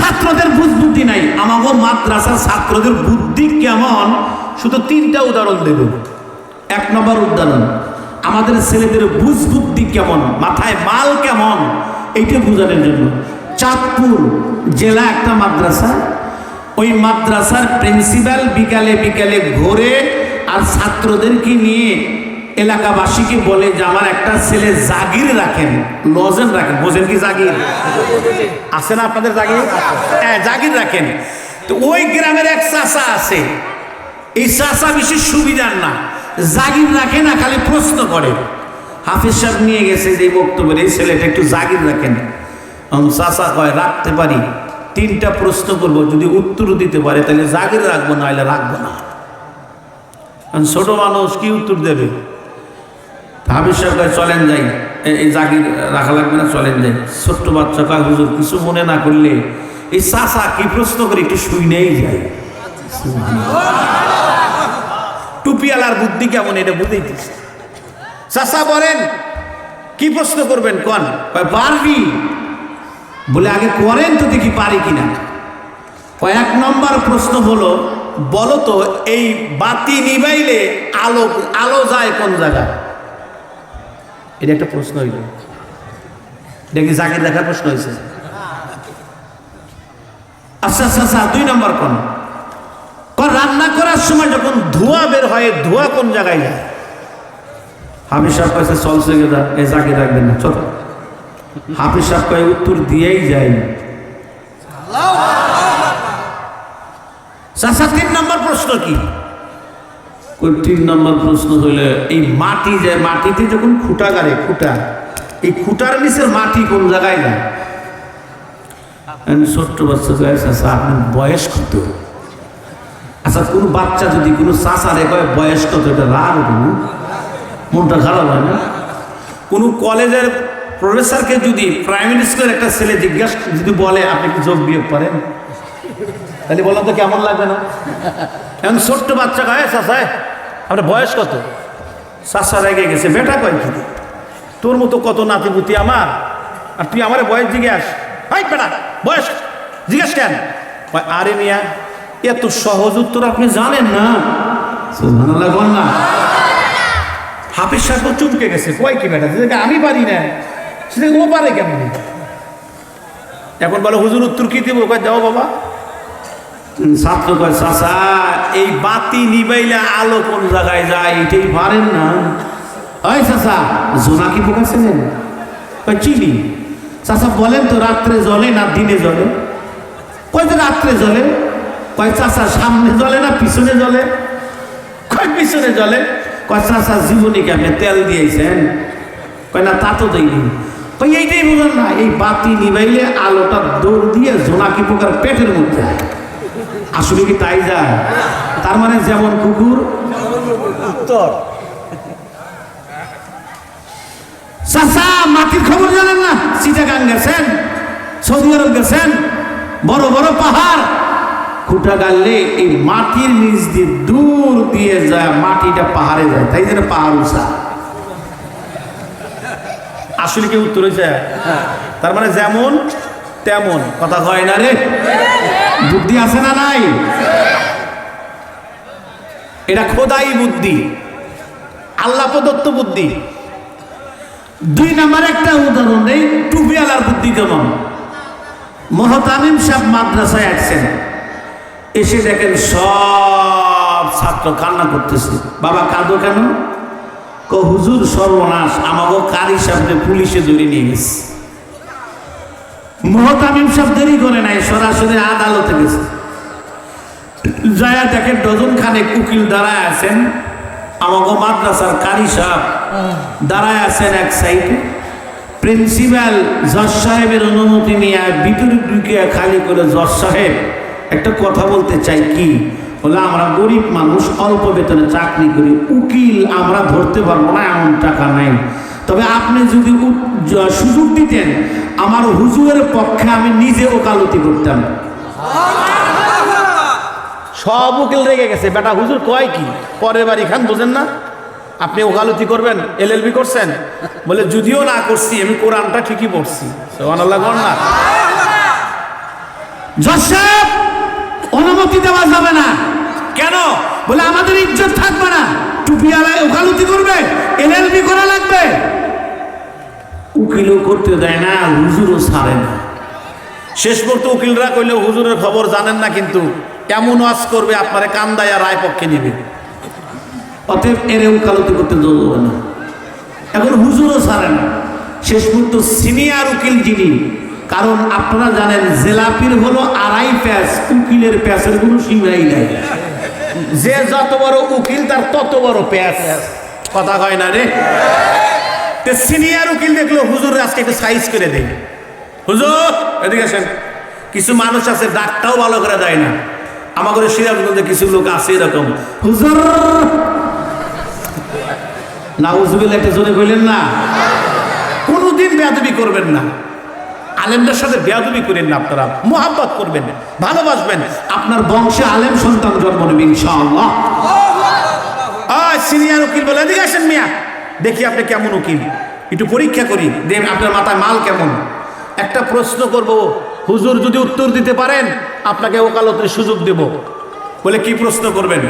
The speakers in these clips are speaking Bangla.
ছাত্রদের বুদ্ধি নাই। আমাগো মাদ্রাসার ছাত্রদের বুদ্ধি কেমন? শুধু তিনটা উদাহরণ দেব। এক নম্বর উদাহরণ, আমাদের ছেলেদের বুঝ বুদ্ধি কেমন? মাথায় মাল কেমন? এইটা বোঝানোর জন্য। চাঁদপুর জেলা একটা মাদ্রাসা। ওই মাদ্রাসার প্রিন্সিপাল বিকালে বিকালে ঘোরে আর ছাত্রদেরকে নিয়ে এলাকাবাসীকে বলে যে আমার একটা ছেলে জাগির রাখেন লজেন রাখেন। বোঝেন কি জাগির? আছে না আপনাদের জাগির? হ্যাঁ জাগির রাখেন। তো ওই গ্রামের এক চাষা আছে। এই চাষা বিশেষ সুবিধার না। জাগির রাখে না, খালি প্রশ্ন করে। হাফিজ সাহেব নিয়ে গেছে যে এই বক্তব্যের এই ছেলেটা একটু জাগির রাখেন। চাষা কয়, রাখতে পারি। তিনটা প্রশ্ন করব, যদি উত্তর দিতে পারে, তাহলে জাগির রাখব না হলে রাখব না। কারণ ছোট মানুষ কি উত্তর দেবে? হাফিজ সাহেব চলেন যাই। এই জাগির রাখা লাগবে না, চলেন যাই। ছোট্ট বাচ্চা কয় হুজুর, কিছু মনে না করলে এই চাষা কি প্রশ্ন করে একটু শুই নেই যায় টুপিয়ালার বুদ্ধি কেমন এটা বুঝাইতেছে চাষা বলেন, কি প্রশ্ন করবেন কন? পারবি। বলে, আগে করেন তো দেখি পারি কিনা। কয়েক নম্বর প্রশ্ন হলো, বলো তো, এই বাতি নিবাইলে আলো আলো যায় কোন জায়গায়? এটা একটা প্রশ্ন হইল। এটা কি জাকির দেখার প্রশ্ন হয়েছে আচ্ছা আচ্ছা আচ্ছা দুই নম্বর কোন? রান্না করার সময় যখন ধোঁয়া বের হয়, ধোঁয়া কোন জায়গায় যায়? হাফিজ সাহেব কাছে চল সে যা এ জাকির রাখবেন না, চল। হাফিজ সাহেব কয়ে, উত্তর দিয়েই যায় চাষা তিন নম্বর প্রশ্ন কি? ওই তিন নম্বর প্রশ্ন হইলে, এই মাটি যে, মাটিতে যখন খুঁটা গাড়ে, খুঁটা, এই খুঁটার নিচের মাটি কোন জায়গায় যায়? ছোট্ট বাচ্চা কয়ে চাষা আপনার বয়স কত? আচ্ছা কোনো বাচ্চা যদি কোনো চাষা রে কয়, বয়স কত? এটা রাগ হবে না? মনটা খারাপ হয় না? কোনো কলেজের প্রফেসরকে যদি প্রাইমারি স্কুলের একটা ছেলে জিজ্ঞাসা, যদি বলে, আপনি কি যোগ বিয়োগ করেন? তাহলে বললাম তো কেমন লাগবে না? এখন ছোট্ট বাচ্চা কয় চাষায় আপনার বয়স কত? চাষা রেগে গেছে। বেটা কয় তোর মতো কত নাতিপুতি আমার? আর তুই আমার বয়স জিজ্ঞাস। হাই বেটা, বয়স জিজ্ঞাস কেন? আরে মিয়া, এত সহজ উত্তর আপনি জানেন না। না। হাফিজ সাহেব চুপকে গেছে। কয় কি বেটা? যেটাকে আমি পারি না। সেটাকে ও পারে কেমন? এখন বলো, হুজুর উত্তর কি দিব? কয়, দাও বাবা। ছাত্র কয় চাষা এই বাতি নিবাইলে আলো কোন জায়গায় যায়? এটাই পারেন না। ওই চাষা জোনাকি পোকা কয়, চিনি। চাষা বলেন তো, রাত্রে জলে না দিনে জলে কয় রাত্রে জলে কয় চাষা সামনে জলে না পিছনে জলে কয়, পিছনে জলে কয় চাষা জীবনী কেমনে তেল দিয়েছেন? কয়, না, তা তো দেয়নি কই এইটাই বুঝলেন না, এই বাতি নিবাইলে আলোটা দৌড় দিয়ে জোনাকি পোকার পেটের মধ্যে। আসলে কি তাই যায়? তার মানে যেমন কুকুর উত্তর। চাচা মাটির খবর জানেন না? চিটাগাং গেছেন সৌদি আরব গেছেন বড় বড় পাহাড়। খুঁটা গাড়লে এই মাটির নিচ দিয়ে দূর দিয়ে যায় মাটিটা পাহাড়ে যায়। তাই জন্য পাহাড় উষা আসলে কি উত্তর হয়েছে? তার মানে যেমন তেমন। কথা হয় না রে। বুদ্ধি আছে না নাই? এটা খোদাই বুদ্ধি। আল্লাহ প্রদত্ত বুদ্ধি। দুই নাম্বার একটা উদাহরণ, এই টুপিয়ালার বুদ্ধি কেমন মহতামিম সাহেব মাদ্রাসায় আসছেন। এসে দেখেন সব ছাত্র কান্না করতেছে। বাবা কাঁদো কেন? কো হুজুর, সর্বনাশ। আমাকে কারি সাহেবদের পুলিশে ধরে নিয়ে গেছে। মহতামিম সাহেব দেরি করে যায়া দেখেন ডজন খানে উকিল দাঁড়ায় আছেন। আমাকে মাদ্রাসার কারি সাহেব দাঁড়ায় আছেন এক সাইডে। প্রিন্সিপাল জজ সাহেবের অনুমতি নিয়ে ভিতরে ঢুকে খালি করে জজ সাহেব, একটা কথা বলতে চাই কি? বলে, আমরা গরিব মানুষ, অল্প বেতনে চাকরি করি, উকিল আমরা ধরতে পারব না, এমন টাকা নাই। তবে আপনি যদি সুযোগ দিতেন, আমার হুজুরের পক্ষে আমি নিজে ওকালতি করতাম। সব উকিল রেগে গেছে। বেটা হুজুর কয় কি? পরের বাড়ি খান বোঝেন না। আপনি ওকালতি করবেন এলএলবি করছেন। বলে যদিও না করছি আমি কোরআনটা ঠিকই পড়ছি। সোহানাল্লাহ কর না? অনুমতি দেওয়া যাবে না। কেন? বলে আমাদের ইজ্জত থাকবে না। টুপিওয়ালায় ওকালতি করবে এলএলবি করা লাগবে। উকিলও করতে দেয় না হুজুরও ছাড়ে না। শেষ পর্যন্ত উকিলরা কইলে হুজুরের খবর জানেন না কিন্তু এমন ওয়াজ করবে, আপনারে কান্দায় আর রায় পক্ষে নিবে। অতএব এর উকালতি করতে দেবো না। এখন হুজুরও ছাড়ে না। শেষ পর্যন্ত সিনিয়র উকিল যিনি, কারণ আপনারা জানেন জেলাপির হলো আড়াই প্যাচ, উকিলের প্যাচের কোনো সীমাই নাই। যে যত বড় উকিল, তার তত বড় প্যাচ। কথা হয় না রে? তে সিনিয়র উকিল দেখল, হুজুর আজকে একটু সাইজ করে দেয়। হুজুর, এদিকে আসেন। কিছু মানুষ আছে ডাকটাও ভালো করে দেয় না। আমাদের সিরাজগঞ্জে কিছু লোক আছে এরকম। না হুজুবিল একটা জোরে কইলেন না। কোনোদিন বেয়াদবি করবেন না। আলেমদের সাথে বেয়াদবি করেন না আপনারা। মোহাব্বত করবেন, ভালোবাসবেন। আপনার বংশে আলেম সন্তান জন্ম নেবে সিনিয়র উকিল বলে, এদিকে আসেন মিয়া। দেখি আপনি কেমন উকিল। একটু পরীক্ষা করি, দেন আপনার মাথায় মাল কেমন। একটা প্রশ্ন করব হুজুর যদি উত্তর দিতে পারেন, আপনাকে ওকালতের সুযোগ দেব। বলে কি প্রশ্ন করবেন?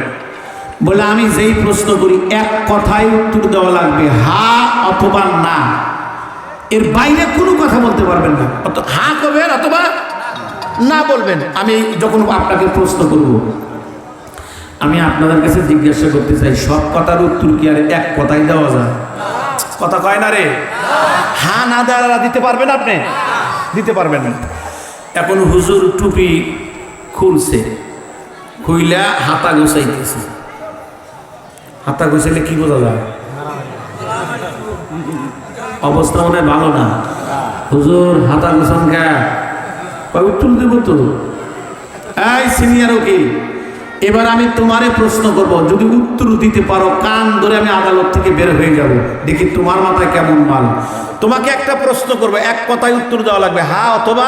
বলে, আমি যেই প্রশ্ন করি, এক কথায় উত্তর দেওয়া লাগবে, হা অথবা না। এর বাইরে কোনো কথা বলতে পারবেন না। অত হা করবেন অথবা না বলবেন। আমি যখন আপনাকে প্রশ্ন করব, আমি আপনাদের কাছে জিজ্ঞাসা করতে চাই, সব কথার উত্তর কি আর এক কথাই দেওয়া যায়? কথা কয় না রে? হা না দেওয়া দিতে পারবেন আপনি? দিতে পারবেন না। এখন হুজুর টুপি খুলছে, খুইলা হাতা গোছাইতেছে। হাতা গোছাইলে কি বোঝা যায়? অবস্থা মনে ভালো না। হুজুর হাতা গোছান কয়, উত্তর দেব তো। এই সিনিয়র উকিল এবার আমি তোমারে প্রশ্ন করব, যদি উত্তর দিতে পারো, কান ধরে আমি আদালত থেকে বের হয়ে যাব। দেখি তোমার মাথায় কেমন মাল। তোমাকে একটা প্রশ্ন করব, এক কথায় উত্তর দেওয়া লাগবে হা অথবা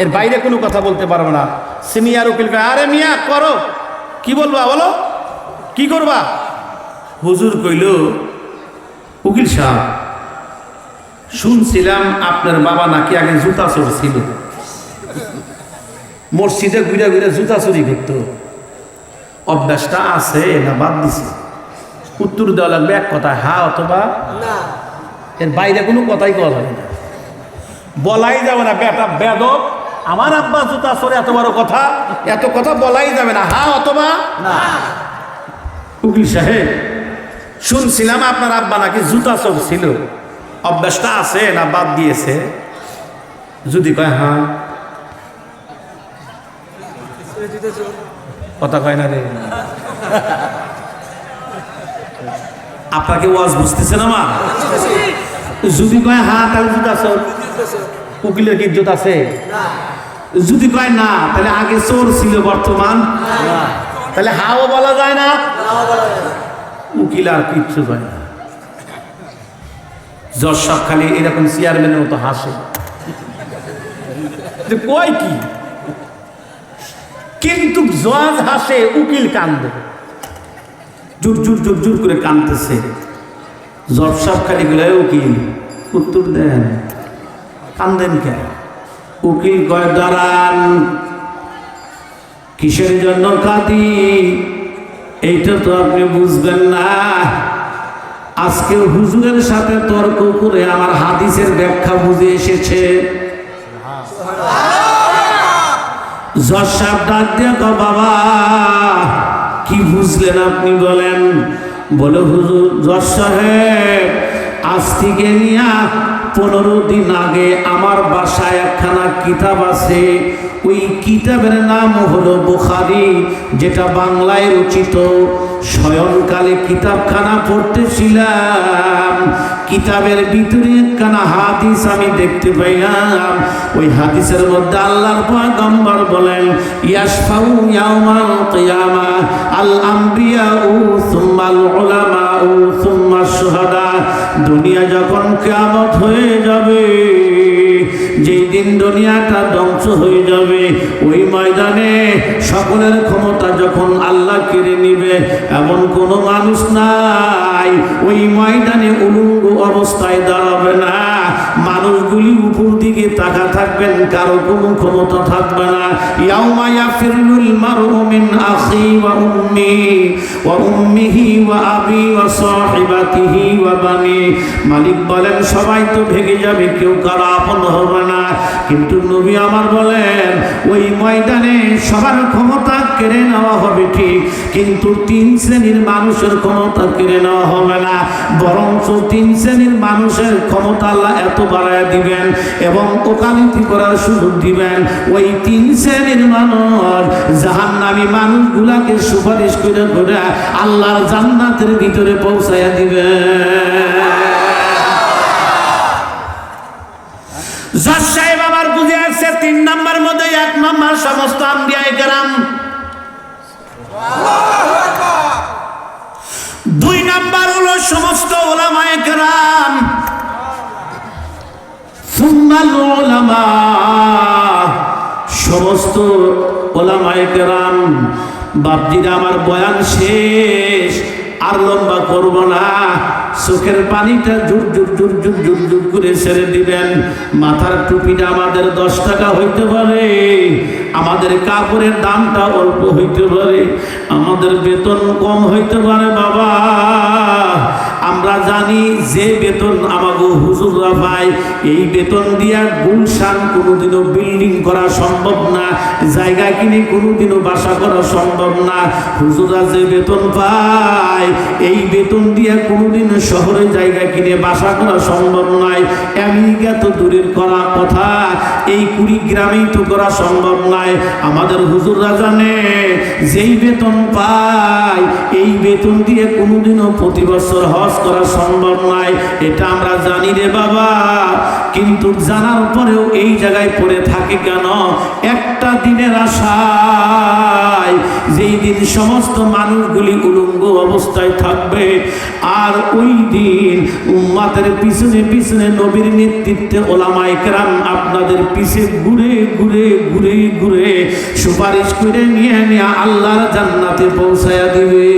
এর বাইরে কোনো কথা বলতে পারব না। সিনিয়র উকিল কয়, আরে মিয়া করো। কি বলবা বলো? কি করবা? হুজুর কইল উকিল সাহেব শুনছিলাম আপনার বাবা নাকি আগে জুতা চোর ছিল। মসজিদে ঘুরে ঘুরে জুতা চুরি করতো। অভ্যাসটা আছে না বাদ দিছে। উত্তর দেওয়া লাগবে এক কথা হা অথবা এর বাইরে কোনো কথাই কওয়া যাবে না। বলাই যাবে না বেটা বেদব। আমার আব্বা জুতা সরে এত বড় কথা এত কথা বলাই যাবে না। হা অথবা? উকিল সাহেব শুনছিলাম আপনার আব্বা নাকি জুতা চোর ছিল অভ্যাসটা আছে না বাদ দিয়েছে? যদি কয় হ্যাঁ। কথা কয় না রে। আপনাকে ওয়াজ বুঝতেছেন আমার যদি কয় হ্যাঁ তাহলে জুতা চোর উকিলের কি ইজ্জত আছে? যদি কয় না তাহলে আগে চোর ছিল বর্তমান। তাহলে হাও বলা যায় না? উকিল আর কিচ্ছু যায় না। সব খালি এরকম চেয়ারম্যানের মতো হাসে। যে কয় কি? কিন্তু জজ হাসে উকিল কান্দে। জুর জুর জুর জুর করে কান্দতেছে জজ সব খালি গুলো উকিল উত্তর দেন। কান্দেন কেন? উকিল কয়, দাঁড়ান, কিসের জন্য কাঁদি? এইটা তো আপনি বুঝবেন না। আজকে হুজুরের সাথে তর্ক করে আমার হাদিসের ব্যাখ্যা বুঝে এসেছে। বাবা, কি বুঝলেন আপনি বলেন? বলে, হুজুর জজ সাহেব আজ থেকে নিয়া পনেরো দিন আগে আমার বাসায় একখানা কিতাব আছে। ওই কিতাবের নাম হলো বুখারি, যেটা বাংলায় রচিত। স্বয়ংকালে কিতাবখানা পড়তেছিলাম। কিতাবের ভিতরে একখানা হাদিস আমি দেখতে পাইলাম। ওই হাদিসের মধ্যে আল্লাহর পয়গম্বর বলেন ইয়াসফাউ ইয়াউমাল কিয়ামা, আল আম্বিয়াউ সুম্মাল উলামাউ সুম্মা সোহাদা, দুনিয়া যখন কেমত হয়ে যাবে, যেই দিন দুনিয়াটা ধ্বংস হয়ে যাবে, ওই ময়দানে সকলের ক্ষমতা যখন আল্লাহ কেড়ে নিবে, এমন কোনো মানুষ নাই, ওই ময়দানে উলুঙ্গ অবস্থায় দাঁড়াবে না। মানুষগুলি উপর দিকে তাকা থাকবেন, কারও কোনো ক্ষমতা থাকবে না। ইয়াউমা ইয়াফিরুল আখি ওয়া উম্মি ওয়া উম্মিহি ওয়া আবি ওয়া সাহিবাতিহি ওয়া বানি। মালিক বলেন, সবাই তো ভেগে যাবে, কেউ কারও আপন হবে না। কিন্তু নবী আমার বলেন, ওই ময়দানে সবার ক্ষমতা কেড়ে নেওয়া হবে ঠিক, কিন্তু তিন শ্রেণির মানুষের ক্ষমতা কেড়ে নেওয়া হবে না। বরঞ্চ তিন শ্রেণির মানুষের ক্ষমতা এত বাড়ায় দিবেন এবং ওকালতি করার সুযোগ দিবেন ওই তিন শ্রেণির মানুষ জাহান নামী মানুষগুলাকে সুপারিশ করে করে আল্লাহর জান্নাতের ভিতরে পৌঁছাইয়া দিবেন জজ সাহেব আবার বুঝে আসছে তিন নাম্বার মধ্যে এক নাম্বার সমস্ত আম্বিয়ায় গ্রাম দুই নাম্বার হলো সমস্ত ওলামায়ে সমস্ত ওলামায়ে বাপজিরা, আমার বয়ান শেষ। আর লম্বা করব না। চোখের পানিটা জুর জুর জুর জুর জুর জুর করে ছেড়ে দিবেন। মাথার টুপিটা আমাদের দশ টাকা হইতে পারে। আমাদের কাপড়ের দামটা অল্প হইতে পারে। আমাদের বেতন কম হইতে পারে, বাবা। আমরা জানি যে বেতন আমাকে হুজুররা পায়, এই বেতন দিয়া গুলশান কোনোদিনও বিল্ডিং করা সম্ভব না, জায়গা কিনে কোনোদিনও বাসা করা সম্ভব না। হুজুররা যে বেতন পায়, এই বেতন দিয়া কোনোদিনও শহরে জায়গা কিনে বাসা করা সম্ভব নয়। আমেরিকা তো দূরের করা কথা, এই কুড়ি গ্রামেই তো করা সম্ভব নয়। আমাদের হুজুররা জানে, যেই বেতন পায়, এই বেতন দিয়ে কোনোদিনও প্রতি বছর হজ করা সম্ভব নয় এটা আমরা জানি রে বাবা। কিন্তু জানার পরেও এই জায়গায় পড়ে থাকে কেন? একটা দিনের আশায় যেই দিন সমস্ত মানুষগুলি উলঙ্গ অবস্থায় থাকবে, আর ওই দিন উম্মাতের পিছনে পিছনে নবীর নেতৃত্বে ওলামাই কেরাম আপনাদের পিছে ঘুরে ঘুরে ঘুরে ঘুরে সুপারিশ করে নিয়ে নিয়ে আল্লাহর জান্নাতে পৌঁছায়া দিবে।